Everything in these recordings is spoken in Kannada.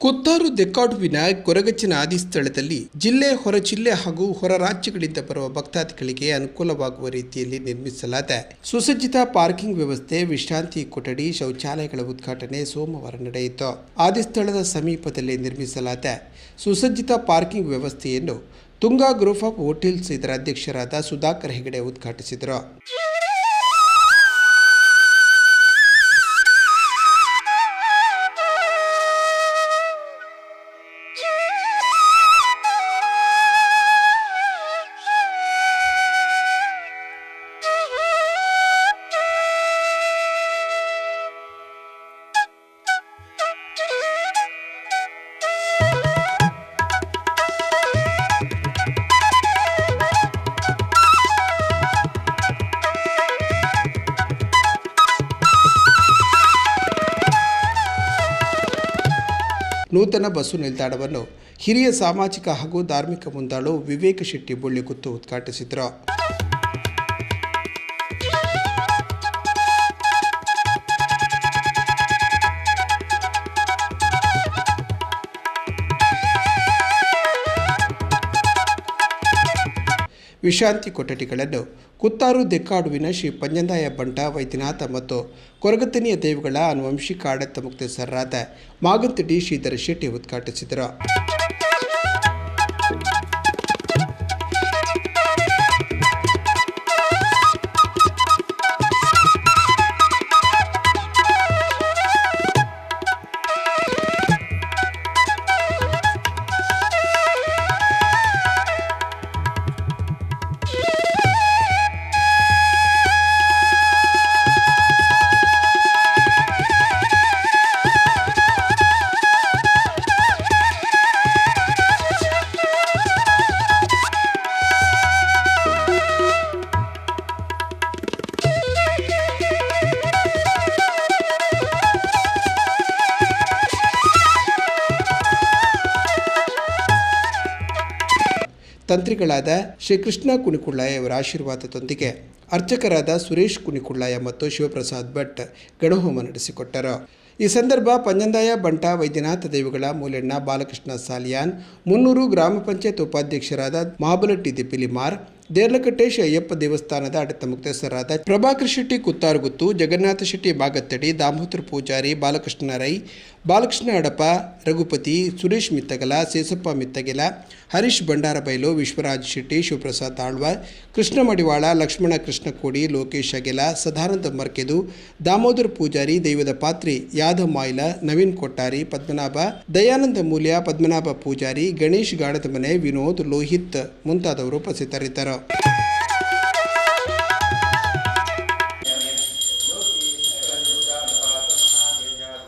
ಕುತ್ತಾರು ದೆಕ್ಕಾಡುವಿನ ಕೊರಗಚ್ಚಿನ ಆದಿ ಸ್ಥಳದಲ್ಲಿ ಜಿಲ್ಲೆ ಹೊರ ಜಿಲ್ಲೆ ಹಾಗೂ ಹೊರ ರಾಜ್ಯಗಳಿಂದ ಬರುವ ಭಕ್ತಾದಿಗಳಿಗೆ ಅನುಕೂಲವಾಗುವ ರೀತಿಯಲ್ಲಿ ನಿರ್ಮಿಸಲಾದ ಸುಸಜ್ಜಿತ ಪಾರ್ಕಿಂಗ್ ವ್ಯವಸ್ಥೆ ವಿಶ್ರಾಂತಿ ಕೊಠಡಿ ಶೌಚಾಲಯಗಳ ಉದ್ಘಾಟನೆ ಸೋಮವಾರ ನಡೆಯಿತು. ಆದಿಸ್ಥಳದ ಸಮೀಪದಲ್ಲಿ ನಿರ್ಮಿಸಲಾದ ಸುಸಜ್ಜಿತ ಪಾರ್ಕಿಂಗ್ ವ್ಯವಸ್ಥೆಯನ್ನು ತುಂಗಾ ಗ್ರೂಪ್ ಆಫ್ ಹೋಟೆಲ್ಸ್ ಇದರ ಅಧ್ಯಕ್ಷರಾದ ಸುಧಾಕರ್ ಹೆಗಡೆ ಉದ್ಘಾಟಿಸಿದರು. ನೂತನ ಬಸ್ಸು ನಿಲ್ದಾಣವನ್ನು ಹಿರಿಯ ಸಾಮಾಜಿಕ ಹಾಗೂ ಧಾರ್ಮಿಕ ಮುಂದಾಳು ವಿವೇಕ ಶೆಟ್ಟಿ ಬುಳ್ಳಿಗುತ್ತು ಉದ್ಘಾಟಿಸಿದರು. ವಿಶ್ರಾಂತಿ ಕೊಠಡಿಗಳನ್ನು ಕುತ್ತಾರು ದೆಕ್ಕಾಡುವಿನ ಶ್ರೀ ಪಂಜಂದಾಯ ಬಂಟ, ವೈದ್ಯನಾಥ ಮತ್ತು ಕೊರಗತನಿಯ ದೇವುಗಳ ಆನುವಂಶಿಕ ಆಡಳಿತ ಮುಕ್ತೇಸರರಾದ ಮಾಗಂತಡಿ ಶ್ರೀಧರ ಶೆಟ್ಟಿ ಉದ್ಘಾಟಿಸಿದರು. ತಂತ್ರಿಗಳಾದ ಶ್ರೀಕೃಷ್ಣ ಕುಣಿಕುಳ್ಳಾಯ ಅವರ ಆಶೀರ್ವಾದದೊಂದಿಗೆ ಅರ್ಚಕರಾದ ಸುರೇಶ್ ಕುಣಿಕುಳ್ಳಾಯ ಮತ್ತು ಶಿವಪ್ರಸಾದ್ ಭಟ್ ಗಣಹೋಮ ನಡೆಸಿಕೊಟ್ಟರು. ಈ ಸಂದರ್ಭ ಪಂಜಂದಾಯ ಬಂಟ ವೈದ್ಯನಾಥ ದೇವಿಗಳ ಮೂಲಣ್ಣ ಬಾಲಕೃಷ್ಣ ಸಾಲಿಯಾನ್, ಮುನ್ನೂರು ಗ್ರಾಮ ಪಂಚಾಯತ್ ಉಪಾಧ್ಯಕ್ಷರಾದ ಮಹಾಬಲಟ್ಟಿ ದಿಪ್ಪಿಲಿಮಾರ್ ದೇರ್ಲಕಟ್ಟೇಶ್ ಅಯ್ಯಪ್ಪ ದೇವಸ್ಥಾನದ ಆಡಳಿತ ಮುಕ್ತಸ್ಥರಾದ ಪ್ರಭಾಕರ್ ಶೆಟ್ಟಿ ಕುತ್ತಾರ್ಗುತ್ತು, ಜಗನ್ನಾಥ ಶೆಟ್ಟಿ ಬಾಗತ್ತಡಿ, ದಾಮೋದರ ಪೂಜಾರಿ, ಬಾಲಕೃಷ್ಣ ರೈ ಬಾಲಕೃಷ್ಣ ಅಡಪ ರಘುಪತಿ, ಸುರೇಶ್ ಮಿತ್ತಗಲ, ಸೇಸಪ್ಪ ಮಿತ್ತಗೆಲ, ಹರೀಶ್ ಬಂಡಾರಬೈಲು ವಿಶ್ವರಾಜ್ ಶೆಟ್ಟಿ, ಶಿವಪ್ರಸಾದ್ ಆಳ್ವ ಕೃಷ್ಣ ಮಡಿವಾಳ, ಲಕ್ಷ್ಮಣ ಕೃಷ್ಣ ಕೋಡಿ ಲೋಕೇಶ್ ಅಗೆಲ, ಸದಾನಂದ ಮರ್ಕೆದು, ದಾಮೋದರ್ ಪೂಜಾರಿ, ದೈವದ ಪಾತ್ರಿ ಯಾದವ್ ಮಾಯ್ಲ, ನವೀನ್ ಕೊಟ್ಟಾರಿ, ಪದ್ಮನಾಭ, ದಯಾನಂದ ಮೂಲ್ಯ, ಪದ್ಮನಾಭ ಪೂಜಾರಿ, ಗಣೇಶ್ ಗಾಣದ ಮನೆ, ವಿನೋದ್, ಲೋಹಿತ್ ಮುಂತಾದವರು ಉಪಸ್ಥಿತರಿದ್ದರು.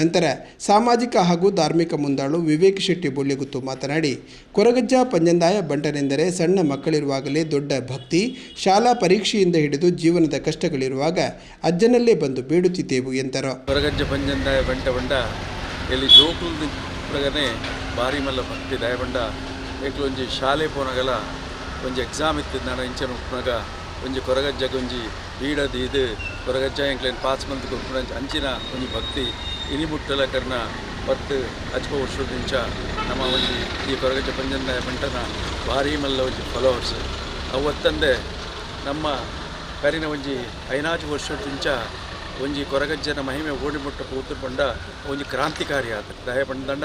ನಂತರ ಸಾಮಾಜಿಕ ಹಾಗೂ ಧಾರ್ಮಿಕ ಮುಂದಾಳು ವಿವೇಕ್ ಶೆಟ್ಟಿ ಬುಳ್ಳಿಗುತ್ತು ಮಾತನಾಡಿ, ಕೊರಗಜ್ಜ ಪಂಜಂದಾಯ ಬಂಟನೆಂದರೆ ಸಣ್ಣ ಮಕ್ಕಳಿರುವಾಗಲೇ ದೊಡ್ಡ ಭಕ್ತಿ, ಶಾಲಾ ಪರೀಕ್ಷೆಯಿಂದ ಹಿಡಿದು ಜೀವನದ ಕಷ್ಟಗಳಿರುವಾಗ ಅಜ್ಜನಲ್ಲೇ ಬಂದು ಬೇಡುತ್ತಿದ್ದೆವು ಎಂದರು. ಕೊರಗಜ್ಜ ಪಂಜಂದಾಯ ಬಂಟ ಬಂಡ ಎಲ್ಲಿ ಜೋಕುಲ್ದ ಪ್ರಗನೆ ಭಾರಿ ಮಲ್ಲ ಭಕ್ತಿ ದಯಬಂಡ. ಒಂಜಿ ಶಾಲೆ ಪೋನಗಲ, ಒಂಜಿ ಎಕ್ಸಾಮ್ ಇತ್ತು ನಾನು ಇಂಚನ ಉಪ್ಪನಾಗ ಒಂಜಿ ಕೊರಗಜ್ಜಗೊಂಜಿ ಬೀಡದು ಇದು ಕೊರಗಜ್ಜ ಎಂಕ್ಲೇನು ಪಾಸ್ ಮಂತ್ ಕೊಪ್ಪುನ ಅಂಚಿನ ಒಂಜಿ ಭಕ್ತಿ. ಇನಿ ಬುಟ್ಟಲ ಕರ್ನ ಪತ್ತು ಅಚ್ಕ ವರ್ಷದಿಂಚ ನಮ್ಮ ಒಂಜಿ ಈ ಕೊರಗಜ್ಜ ಪಂಜಂದಾಯ ಮಂಟನ ಭಾರಿ ಮಲ್ಲ ಒಂಜಿ ಫಾಲೋವರ್ಸ್ ಅವತ್ತಂದೆ ನಮ್ಮ ಕರಿನ ಒಂಜಿ ಐನಾಚು ವರ್ಷದಿಂಚ ಒಂಜಿ ಕೊರಗಜ್ಜನ ಮಹಿಮೆ ಓಡಿಬಿಟ್ಟು ಪಂಡ ಒಂಜಿ ಕ್ರಾಂತಿಕಾರಿ ಆತ ದಯ ಪಂಡದಂಡ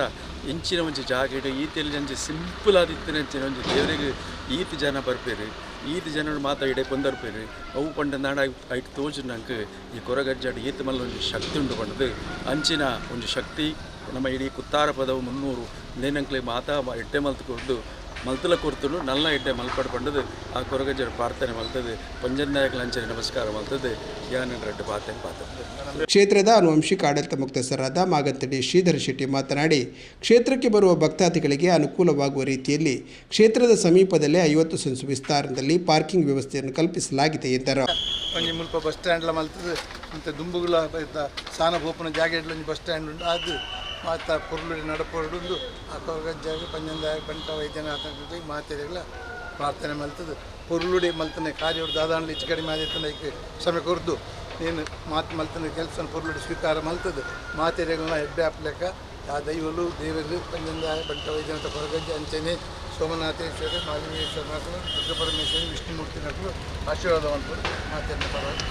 ಇಂಚಿನ ಒಂಜಿ ಜಾಗೆಡ್, ಈತಿಯಲ್ಲಿ ಸಿಂಪಲ್ ಆದಿತ್ತಿನ ಒಂಜಿ ದೇವರಿಗೆ ಈತಿ ಜನ ಬರ್ಪೇರಿ, ಈತಿ ಜನರು ಮಾತ್ರ ಇಡೆ ಕೊಂದರ್ಪೇರಿ. ಅವು ನಾಡ ಐಟ್ ತೋಜು ನಂಗೆ ಈ ಕೊರಗಜ್ಜಾಡ್ ಈತ ಮಲ್ಲ ಒಂಜಿ ಶಕ್ತಿ ಉಂಡು ಪಂಡದು ಅಂಚಿನ ಒಂಜಿ ಶಕ್ತಿ, ನಮ್ಮ ಇಡೀ ಕುತ್ತಾರ ಪದವು ಮುನ್ನೂರು, ನೇನಂಕ್ಲೆ ಮಾತಾ ಎಡ್ಡೆ ಮಲ್ತುಕೊಂಡು ಮಲ್ತಲ ಕೊರ್ತನು ನಲ್ಲ ಇಡ್ಡೆ ಮಲ್ಪಡ ಪಂಡದು. ಆ ಕೊರಗಜ್ಜರ ಪಾರ್ಥನೆ ಮಲ್ತದೆ. ಪಂಜನಾಯಕ ಲಂಚನೆ ನಮಸ್ಕಾರ ಮಲ್ತದೆ. ಯಾನ ರೆಡ್ಡಿ ಪಾತೆ ಪಾತ್ರ ಕ್ಷೇತ್ರದ ಆನುವಂಶಿಕ ಆಡಳಿತ ಮುಕ್ತಸ್ಥರಾದ ಮಾಗಂತಡಿ ಶ್ರೀಧರ ಶೆಟ್ಟಿ ಮಾತನಾಡಿ ಕ್ಷೇತ್ರಕ್ಕೆ ಬರುವ ಭಕ್ತಾದಿಗಳಿಗೆ ಅನುಕೂಲವಾಗುವ ರೀತಿಯಲ್ಲಿ ಕ್ಷೇತ್ರದ ಸಮೀಪದಲ್ಲೇ ಐವತ್ತು ಸೆನ್ಸು ವಿಸ್ತಾರದಲ್ಲಿ ಪಾರ್ಕಿಂಗ್ ವ್ಯವಸ್ಥೆಯನ್ನು ಕಲ್ಪಿಸಲಾಗಿದೆ ಎಂದರು. ಒಂಜಿ ಮುಲ್ಪ ಬಸ್ ಸ್ಟ್ಯಾಂಡ್ಲ ಮಲ್ತದೆ. ಮತ್ತು ದುಂಬುಗುಳ ಇತ್ತ ಸಾನ ಪೋಪುನ ಜಾಗ ಬಸ್ ಸ್ಟ್ಯಾಂಡ್ ಉಂಟು. ಅದು ಮಾತ ಪೊರ್ಲುಡಿ ನಡಪೊರ್ಡುಂದು ಆ ಕೊರಗಜ್ಜಾಗಿ ಪಂಜಂದಾಯ ಪಂಟ ವೈದ್ಯನಾಥ ಮಾತೆರೆಗಳ ಪ್ರಾರ್ಥನೆ ಮಲ್ತದು ಪೊರ್ಲುಡಿ ಮಲ್ತನೆ ಕಾರ್ಯ ದಾದಾಂಡ್ಲಿ ಹೆಚ್ಚು ಕಡಿಮೆ ಆದಿತ್ತಂದ ಸಮಯ ಕೊರ್ದು. ನೀನು ಮಾತು ಮಲ್ತನ ಕೆಲಸ ಕುರುಳುಡಿ ಸ್ವೀಕಾರ ಮಲ್ತದು ಮಾತೆರೆಗಳನ್ನ ಹೆಬ್ಬೆ ಹಾಪ್ಲೆಕ್ಕ ಆ ದೈವಲು, ದೇವರು ಪಂಜಂದಾಯ ಪಂಟ ವೈದ್ಯನಾಥ ಕೊರಗಜ್ಜ ಅಂಚನೆ ಸೋಮನಾಥೇಶ್ವರಿ ಮಾಲಿಂಗೇಶ್ವರ ನಾಥರು ದುರ್ಗ ಪರಮೇಶ್ವರಿ, ವಿಷ್ಣುಮೂರ್ತಿ ನಟರು ಆಶೀರ್ವಾದ ಮಾಡ್ಕೊಂಡು ಮಾತೆಯನ್ನು ಪರವಾಗಿ